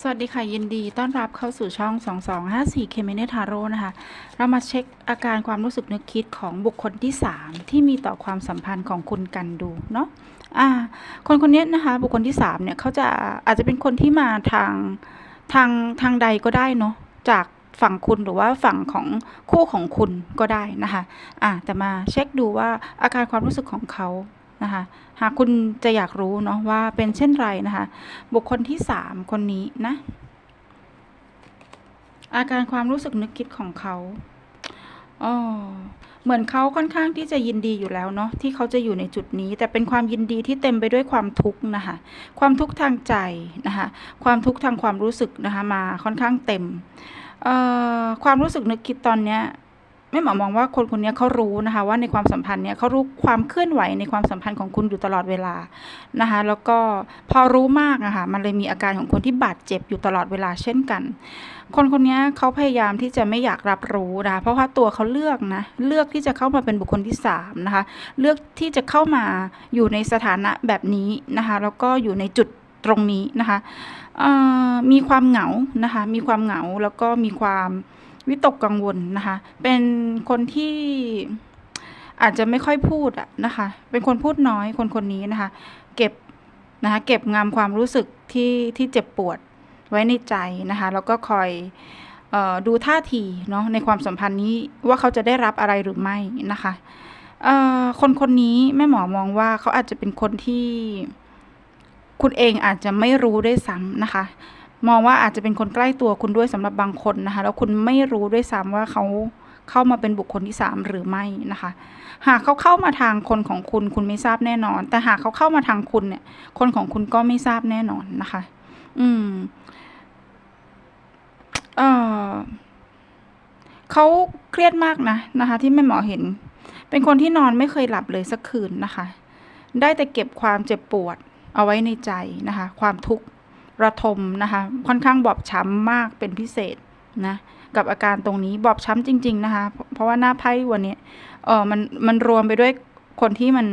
สวัสดีค่ะ ยินดีต้อนรับเข้าสู่ช่อง 2254 เคมเนทาโร่นะคะ เรามาเช็คอาการความรู้สึกนึกคิดของบุคคลที่ 3 ที่มีต่อความสัมพันธ์ของคุณกันดูเนาะอ่า คนคนนี้นะคะ บุคคลที่ 3 เนี่ยเขาจะอาจจะเป็นคนที่มาทางทางทางใดก็ได้เนาะจากฝั่งคุณหรือว่าฝั่งของคู่ของคุณก็ได้นะคะอ่าแต่มาเช็คดูว่าอาการความรู้สึกของเขา นะคะหากคุณจะอยากรู้เนาะว่าเป็นเช่นไรนะคะ บุคคลที่สามคนนี้นะ อาการความรู้สึกนึกคิดของเขาอ๋อเหมือนเขาค่อนข้างที่จะยินดีอยู่แล้วเนาะที่เขาจะอยู่ในจุดนี้ แต่เป็นความยินดีที่เต็มไปด้วยความทุกข์นะคะความทุกข์ทางใจนะคะความทุกข์ทางความรู้สึกนะคะมาค่อนข้างเต็มความรู้สึกนึกคิดตอนเนี้ย ม่หมอมองว่าคนคนนี้เขารู้นะคะว่าในความสัมพันธ์เนี้ยเขารู้ความเคลื่อนไหวในความสัมพันธ์ของคุณอยู่ตลอดเวลานะคะแล้วก็พอรู้มากอะค่ะมันเลยมีอาการของคนที่บาดเจ็บอยู่ตลอดเวลาเช่นกัน คนคนนี้เขาพยายามที่จะไม่อยากรับรู้นะคะเพราะว่าตัวเขาเลือกนะเลือกที่จะเข้ามาเป็นบุคคลที่สามนะคะเลือกที่จะเข้ามาอยู่ในสถานะแบบนี้นะคะแล้วก็อยู่ในจุดตรงนี้นะคะมีความเหงานะคะมีความเหงาแล้วก็มีความ วิตกกังวลนะคะ เป็นคนที่อาจจะไม่ค่อยพูดอะนะคะ เป็นคนพูดน้อยคนคนนี้นะคะ เก็บนะคะเก็บงำความรู้สึกที่ที่เจ็บปวดไว้ในใจนะคะ แล้วก็คอยออดูท่าทีเนาะในความสัมพันธ์นี้ว่าเขาจะได้รับอะไรหรือไม่นะคะคนคนนี้แม่หมอมองว่าเขาอาจจะเป็นคนที่คุณเองอาจจะไม่รู้ได้ซ้ำนะคะ มองว่าอาจจะเป็นคนใกล้ตัวคุณด้วยสำหรับบางคนนะคะ แล้วคุณไม่รู้ด้วยซ้ำว่าเขาเข้ามาเป็นบุคคลที่สามหรือไม่นะคะ หากเขาเข้ามาทางคนของคุณคุณไม่ทราบแน่นอน แต่หากเขาเข้ามาทางคุณเนี่ย คนของคุณก็ไม่ทราบแน่นอนนะคะ อืมเออเขาเครียดมากนะนะคะ ที่แม่หมอเห็น เป็นคนที่นอนไม่เคยหลับเลยสักคืนนะคะ ได้แต่เก็บความเจ็บปวดเอาไว้ในใจนะคะ ความทุกข์ ระทมนะคะค่อนข้างบอบช้ำมากเป็นพิเศษนะกับอาการตรงนี้บอบช้ำจริง ๆ นะคะ เพราะว่าหน้าไพ่วันนี้เออมันมันรวมไปด้วยคนที่มัน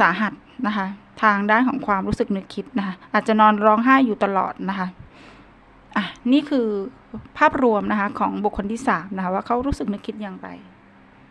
สาหัสนะคะทางด้านของความรู้สึกนึกคิดนะคะอาจจะนอนร้องไห้อยู่ตลอดนะคะอะนี่คือภาพรวมนะคะของบุคคลที่สามนะคะว่าเขารู้สึกนึกคิดอย่างไร